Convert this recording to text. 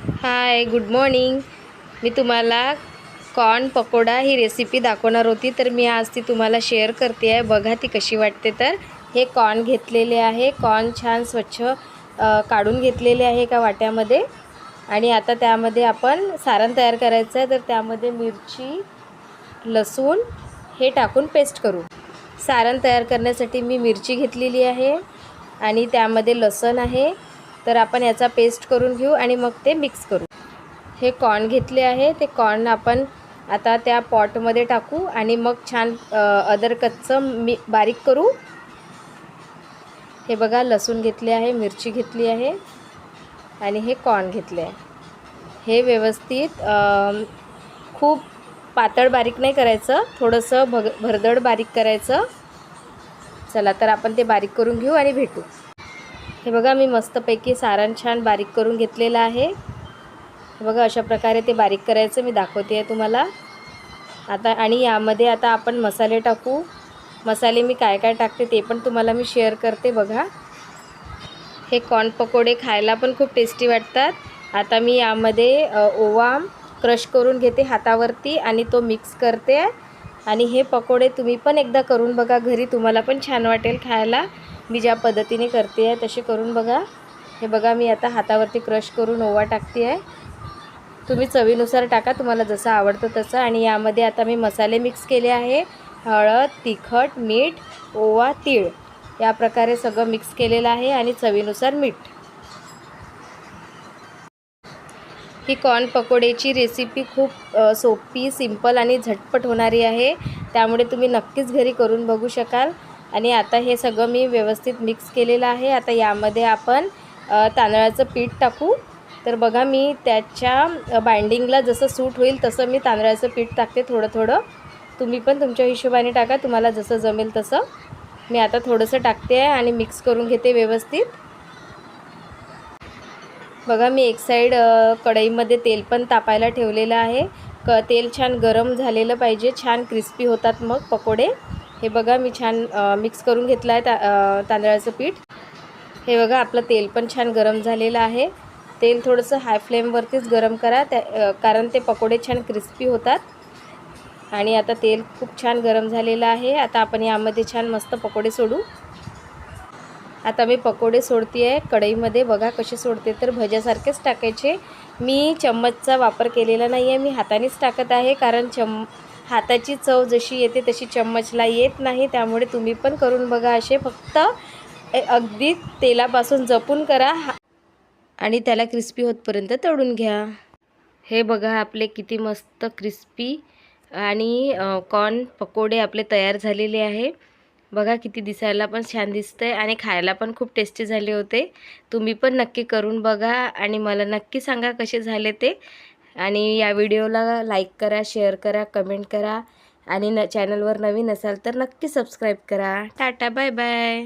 Hi good morning मी तुम्हाला corn pakoda ही recipe दाखवणार होती. तर मी आज ती तुम्हाला शेअर करते आहे. बघा ती कशी वाटते तर. हे कॉर्न घेतलेले आहे. कॉर्न छान स्वच्छ काढून घेतलेले आहे एका वाट्यामध्ये. आणि आता त्यामध्ये आपण सारण तयार करायचं आहे. तर त्यामध्ये मिरची लसूण हे टाकून पेस्ट करू. सारण तयार करण्यासाठी मी मिरची घेतलेली आहे. आणि त्यामध्ये लसण आहे. तर आपण याचा पेस्ट करून घेऊ आणि मग ते मिक्स करू. हे कॉर्न घेतले आहे. ते कॉर्न आपण आता त्या पॉटमध्ये टाकू आणि मग छान अ, अदरकच्चं मी बारीक करू. हे बघा लसूण घेतले आहे मिरची घेतली आहे आणि हे कॉर्न घेतले आहे. हे व्यवस्थित खूप पातळ बारीक नाही करायचं. थोडंसं भग भरदड बारीक करायचं. चला तर आपण ते बारीक करून घेऊ आणि भेटू. हे बघा मी मस्तपैकी सारण छान बारीक करून घेतलेलं आहे. हे बघा अशा प्रकारे ते बारीक करायचं मी दाखवते आहे तुम्हाला. आता आणि यामध्ये आता आपण मसाले टाकू. मसाले मी काय काय टाकते ते पण तुम्हाला मी शेअर करते बघा. हे कॉर्न पकोडे खायला पण खूप टेस्टी वाटतात. आता मी यामध्ये ओवा क्रश करून घेते हातावरती आणि तो मिक्स करते. आणि हे पकोडे तुम्ही पण एकदा करून बघा. घरी तुम्हाला पण छान वाटेल खायला. मी ज्या पद्धतीने करते आहे तसे करून बघा. हे बघा मी आता हातावरती क्रश करून ओवा टाकते आहे तुम्ही चवीनुसार टाका तुम्हाला जसं आवडतं तसं. आणि यामध्ये आता मी मसाले मिक्स केले आहे. हळद तिखट मीठ ओवा तीळ. या प्रकारे सगळं मिक्स केलेलं आहे आणि चवीनुसार मीठ. ही कॉर्न पकोड्याची रेसिपी खूप सोपी सिंपल आणि झटपट होणारी आहे. त्यामुळे तुम्ही नक्कीच घरी करून बघू शकाल. आणि आता हे सगळं मी व्यवस्थित मिक्स केलेलं आहे. आता यामध्ये आपण तांदळाचं पीठ टाकू. तर बघा मी त्याच्या बाइंडिंगला जसं सूट होईल तसं मी तांदळाचं पीठ टाकते थोडं थोडं. तुम्ही पण तुमच्या हिशोबाने टाका. तुम्हाला जसं जमेल तसं. मी आता थोडंसं टाकते आहे आणि मिक्स करून घेते व्यवस्थित. बघा मी एक साईड कढईमध्ये तेल पण तापायला ठेवलेलं आहे. क तेल छान गरम झालेलं पाहिजे. छान क्रिस्पी होतात मग पकोडे. हे बघा मी छान मिक्स करून घेतलं आहे ता तांदळाचं पीठ. हे बघा आपलं तेल पण छान गरम झालेलं आहे. तेल थोडंसं हाय फ्लेमवरतीच गरम करा. त्या कारण ते पकोडे छान क्रिस्पी होतात. आणि आता तेल खूप छान गरम झालेलं आहे. आता आपण यामध्ये छान मस्त पकोडे सोडू. आता मी पकोडे सोडते आहे कढईमध्ये बघा कसे सोडते तर भज्यासारखेच टाकायचे. मी चम्मचचा वापर केलेला नाही आहे मी हातानेच टाकत आहे कारण चम हाताची चव जशी येते तशी चम्मचला येत नाही त्यामुळे तुम्ही पण करून बघा असे. फक्त अगदी तेलापासून जपून करा हा- आणि त्याला क्रिस्पी होतपर्यंत तळून घ्या. हे बघा आपले किती मस्त क्रिस्पी आणि कॉर्न पकोडे आपले तयार झालेले आहे. बघा किती दिसायला पण छान दिसतंय आणि खायला पण खूप टेस्टी झाले होते. तुम्ही पण नक्की करून बघा आणि मला नक्की सांगा कसे झाले ते. आणि या व्हिडिओला लाईक करा शेअर करा कमेंट करा. आणि न चॅनलवर नवीन असाल तर नक्की सबस्क्राईब करा. Tata bye bye